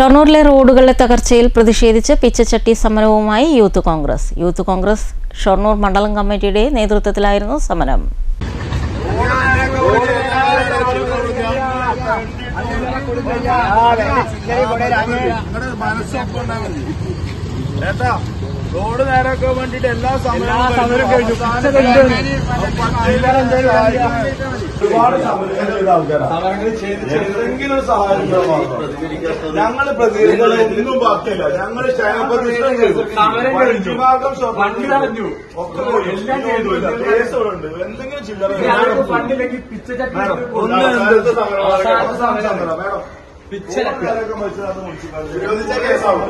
ഷൊർണൂരിലെ റോഡുകളുടെ തകർച്ചയിൽ പ്രതിഷേധിച്ച് പിച്ചച്ചട്ടി സമരവുമായി യൂത്ത് കോൺഗ്രസ്. യൂത്ത് കോൺഗ്രസ് ഷൊർണൂർ മണ്ഡലം കമ്മിറ്റിയുടെ നേതൃത്വത്തിലായിരുന്നു സമരം. റോഡ് നേരാക്കാൻ വേണ്ടിട്ട് എല്ലാ സമരവും കഴിഞ്ഞു. ഒരുപാട് സമരങ്ങൾ ചെയ്ത ആൾക്കാരാണ് എന്തെങ്കിലും സഹായം ഞങ്ങൾ പ്രതിനിധികളെ ഒന്നും ബാക്കിയില്ല ഞങ്ങൾ ക്ഷേമപ്രതിഷ്ഠം ചെയ്തു വഞ്ചിഭാഗം പറഞ്ഞു ഒക്കെ പോയി. ഒന്നുമില്ല. കേസുകളുണ്ട് എന്തെങ്കിലും ചില്ലറ ഒന്ന് എന്ത് സമരം മേഡം കേസാണ്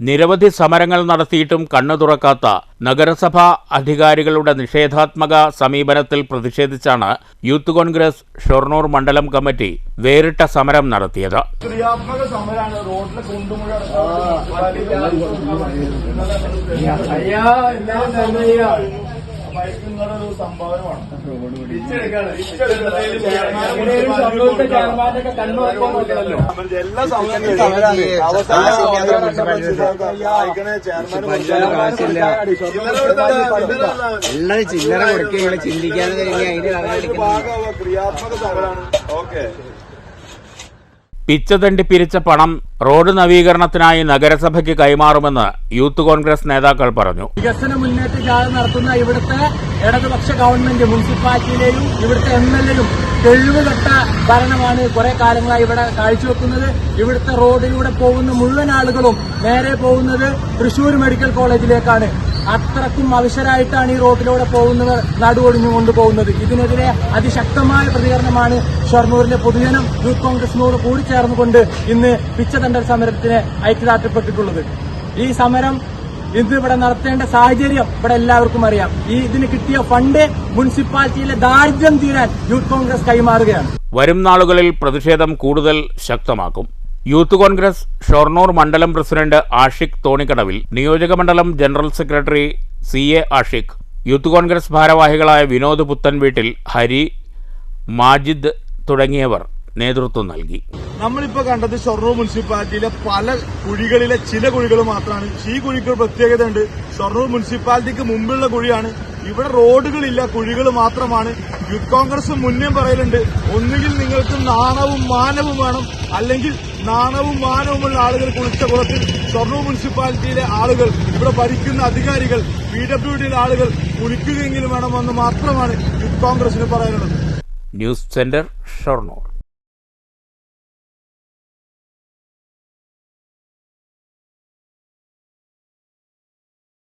നിരവധി സമരങ്ങൾ നടത്തിയിട്ടും കണ്ണു തുറക്കാത്ത നഗരസഭാ അധികാരികളുടെ നിഷേധാത്മക സമീപനത്തിൽ പ്രതിഷേധിച്ചാണ് യൂത്ത് കോൺഗ്രസ് ഷൊർണൂർ മണ്ഡലം കമ്മിറ്റി വേറിട്ട സമരം നടത്തിയത് ക്രിയാത്മക സമരമാണ് സംഭാവനമാണ് എല്ലാ സമരങ്ങളും ഉള്ളത് ചില്ലറ കൊടുക്കുക ഇവിടെ ചിന്തിക്കാതെ കഴിഞ്ഞാൽ അതിന്റെ ക്രിയാത്മക സമരമാണ് ഓക്കെ പിച്ചതണ്ടി പിരിച്ച പണം റോഡ് നവീകരണത്തിനായി നഗരസഭയ്ക്ക് കൈമാറുമെന്ന് യൂത്ത് കോൺഗ്രസ് നേതാക്കൾ പറഞ്ഞു. വികസന മുന്നേറ്റ ജാഥ നടത്തുന്ന ഇവിടുത്തെ ഇടതുപക്ഷ ഗവൺമെന്റ് മുനിസിപ്പാലിറ്റിയിലെയും ഇവിടുത്തെ എം എൽ എയും തെളിവുകെട്ട ഭരണമാണ് കുറെ കാലങ്ങളായി ഇവിടെ കാഴ്ചവെക്കുന്നത്. ഇവിടുത്തെ റോഡിലൂടെ പോകുന്ന മുഴുവൻ ആളുകളും നേരെ പോകുന്നത് തൃശൂർ മെഡിക്കൽ കോളേജിലേക്കാണ്. അത്രക്കും അവശരായിട്ടാണ് ഈ റോഡിലൂടെ പോകുന്നവർ നടുവൊടിഞ്ഞു കൊണ്ടുപോകുന്നത്. ഇതിനെതിരെ അതിശക്തമായ പ്രതികരണമാണ് ഷൊർണൂരിലെ പൊതുജനം യൂത്ത് കോൺഗ്രസിനോട് കൂടിച്ചേർന്നുകൊണ്ട് ഇന്ന് പിച്ചതണ്ടൽ സമരത്തിന് ഐക്യദാർഢ്യപ്പെട്ടിട്ടുള്ളത്. ഈ സമരം ഇത് ഇവിടെ നടത്തേണ്ട സാഹചര്യം ഇവിടെ എല്ലാവർക്കും അറിയാം. ഈ ഇതിന് കിട്ടിയ ഫണ്ട് മുനിസിപ്പാലിറ്റിയിലെ ദാരിദ്ര്യം തീരാൻ യൂത്ത് കോൺഗ്രസ് കൈമാറുകയാണ്. വരും നാളുകളിൽ പ്രതിഷേധം കൂടുതൽ ശക്തമാക്കും. യൂത്ത് കോൺഗ്രസ് ഷൊർണൂർ മണ്ഡലം പ്രസിഡന്റ് ആഷിഖ് തോണിക്കടവിൽ നിയോജകമണ്ഡലം general secretary C A Ashiq Youth Congress ഭാരവാഹികളായ വിനോദ് പുത്തൻ വീട്ടിൽ ഹരി മാജിദ് തുടങ്ങിയവർ നേതൃത്വം നൽകി. നമ്മളിപ്പോ കണ്ടത് ഷൊർണൂർ മുനിസിപ്പാലിറ്റിയിലെ പല കുഴികളിലെ ചില കുഴികൾ മാത്രമാണ്. ഈ കുഴിക്ക് പ്രത്യേകത ഉണ്ട് ഷൊർണൂർ മുനിസിപ്പാലിറ്റിക്ക് മുമ്പുള്ള കുഴിയാണ് ഇവിടെ റോഡുകളില്ല കുഴികൾ മാത്രമാണ്. യൂത്ത് കോൺഗ്രസ് മുന്നേ പറയലുണ്ട് ഒന്നുകിൽ നിങ്ങൾക്ക് നാണവും മാനവും വേണം അല്ലെങ്കിൽ നാണവും മാനവുമുള്ള ആളുകൾ കുളിച്ച കുളത്തിൽ ഷൊർണൂർ മുനിസിപ്പാലിറ്റിയിലെ ആളുകൾ ഇവിടെ ഭരിക്കുന്ന അധികാരികൾ പി ഡബ്ല്യു ഡിയിലെ ആളുകൾ കുളിക്കുകയെങ്കിലും വേണമെന്ന് മാത്രമാണ് യൂത്ത് കോൺഗ്രസിന് പറയാനുള്ളത്. News centre Shoranur.